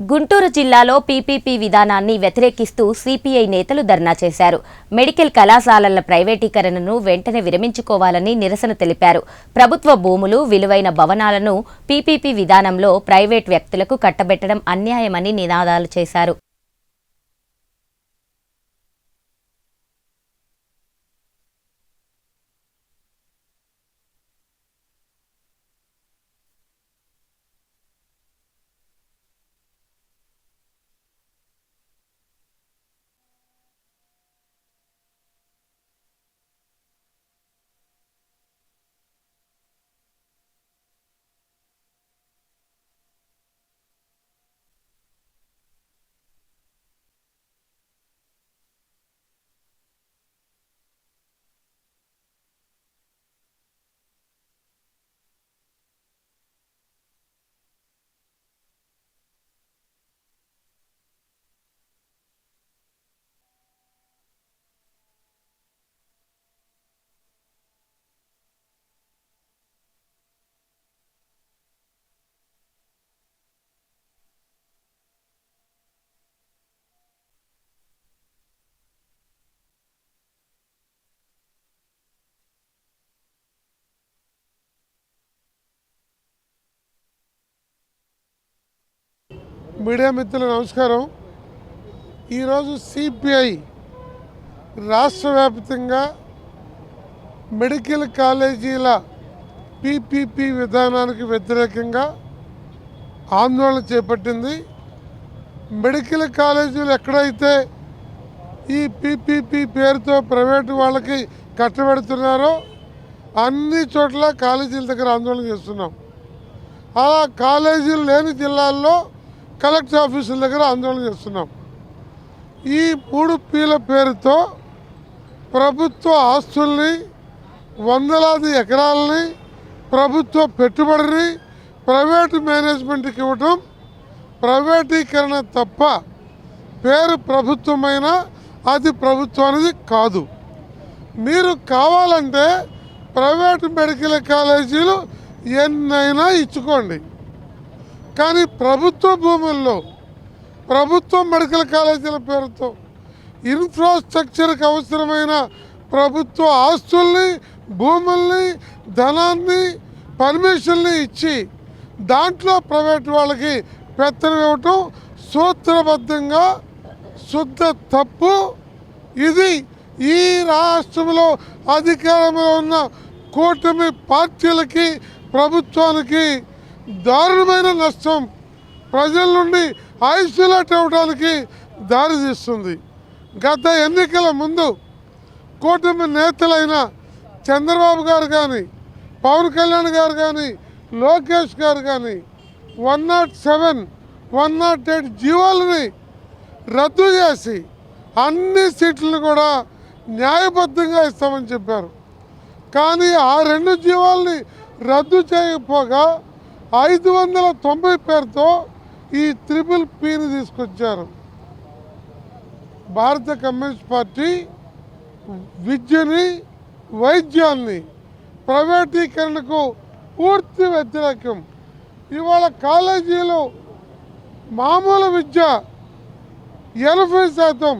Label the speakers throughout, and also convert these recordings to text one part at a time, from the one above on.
Speaker 1: గుంటూరు జిల్లాలో పీపీపీ విధానాన్ని వ్యతిరేకిస్తూ సిపిఐ నేతలు ధర్నా చేశారు. మెడికల్ కళాశాలల ప్రైవేటీకరణను వెంటనే విరమించుకోవాలని నిరసన తెలిపారు. ప్రభుత్వ భూములు విలువైన భవనాలను పీపీపీ విధానంలో ప్రైవేట్ వ్యక్తులకు కట్టబెట్టడం అన్యాయమని నినాదాలు చేశారు.
Speaker 2: మీడియా మిత్రులు నమస్కారం. ఈరోజు సిపిఐ రాష్ట్ర వ్యాప్తంగా మెడికల్ కాలేజీల పిపిపి విధానానికి వ్యతిరేకంగా ఆందోళన చేపట్టింది. మెడికల్ కాలేజీలు ఎక్కడైతే ఈ పిపిపి పేరుతో ప్రైవేటు వాళ్ళకి కట్టబెడుతున్నారో అన్ని చోట్ల కాలేజీల దగ్గర ఆందోళన చేస్తున్నాం. అలా కాలేజీలు లేని జిల్లాల్లో కలెక్టర్ ఆఫీసుల దగ్గర ఆందోళన చేస్తున్నాం. ఈ మూడు పీల పేరుతో ప్రభుత్వ ఆస్తుల్ని వందలాది ఎకరాలని ప్రభుత్వ పెట్టుబడిని ప్రైవేటు మేనేజ్మెంట్కి ఇవ్వటం ప్రైవేటీకరణ తప్ప పేరు ప్రభుత్వమైన అది అనేది కాదు. మీరు కావాలంటే ప్రైవేటు మెడికల్ కాలేజీలు ఎన్నైనా ఇచ్చుకోండి. కానీ ప్రభుత్వ భూముల్లో ప్రభుత్వ మెడికల్ కాలేజీల పేరుతో ఇన్ఫ్రాస్ట్రక్చర్కి అవసరమైన ప్రభుత్వ ఆస్తుల్ని భూముల్ని ధనాన్ని పర్మిషన్ని ఇచ్చి దాంట్లో ప్రైవేట్ వాళ్ళకి పెత్తనం ఇవ్వటం సూత్రబద్ధంగా శుద్ధ తప్పు. ఇది ఈ రాష్ట్రంలో అధికారంలో ఉన్న కూటమి పార్టీలకి ప్రభుత్వానికి దారుణమైన నష్టం ప్రజల నుండి ఐసోలేట్ అవ్వడానికి దారితీస్తుంది గత ఎన్నికల ముందు కూటమి నేతలైన చంద్రబాబు గారు కానీ పవన్ కళ్యాణ్ గారు కానీ లోకేష్ గారు కానీ one nought seven one nought eight జీవోలని రద్దు చేసి అన్ని సీట్లను కూడా న్యాయబద్ధంగా ఇస్తామని చెప్పారు. కానీ ఆ రెండు జీవాల్ని రద్దు చేయకపోగా ఐదు వందల తొంభై పేరుతో ఈ త్రిపుల్ పీని తీసుకొచ్చారు. భారత కమ్యూనిస్ట్ పార్టీ విద్యని వైద్యాన్ని ప్రైవేటీకరణకు పూర్తి వ్యతిరేకం. ఇవాళ కాలేజీలో మామూలు విద్య ఎనభై శాతం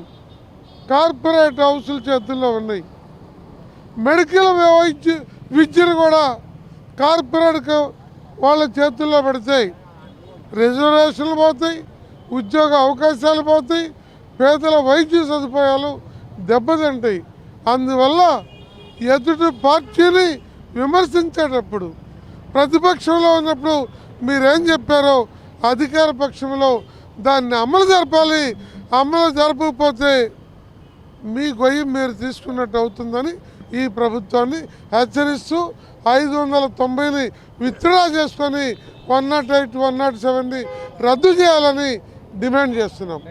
Speaker 2: కార్పొరేట్ హౌసుల చేతుల్లో ఉన్నాయి. మెడికల్ వైద్య విద్యను కూడా కార్పొరేట్ వాళ్ళ చేతుల్లో పెడతాయి. రిజర్వేషన్లు పోతాయి ఉద్యోగ అవకాశాలు పోతాయి పేదల వైద్య సదుపాయాలు దెబ్బతింటాయి. అందువల్ల ఎదుటి పార్టీని విమర్శించేటప్పుడు ప్రతిపక్షంలో ఉన్నప్పుడు మీరేం చెప్పారో అధికార పక్షంలో దాన్ని అమలు జరపాలి అమలు జరపకపోతే మీ గొయ్యి మీరు తీసుకున్నట్టు అవుతుందని ఈ ప్రభుత్వాన్ని హెచ్చరిస్తూ ఐదు వందల తొంభైని విత్డ్రా చేసుకొని one nought eight one nought సెవెన్ని రద్దు చేయాలని డిమాండ్ చేస్తున్నాం.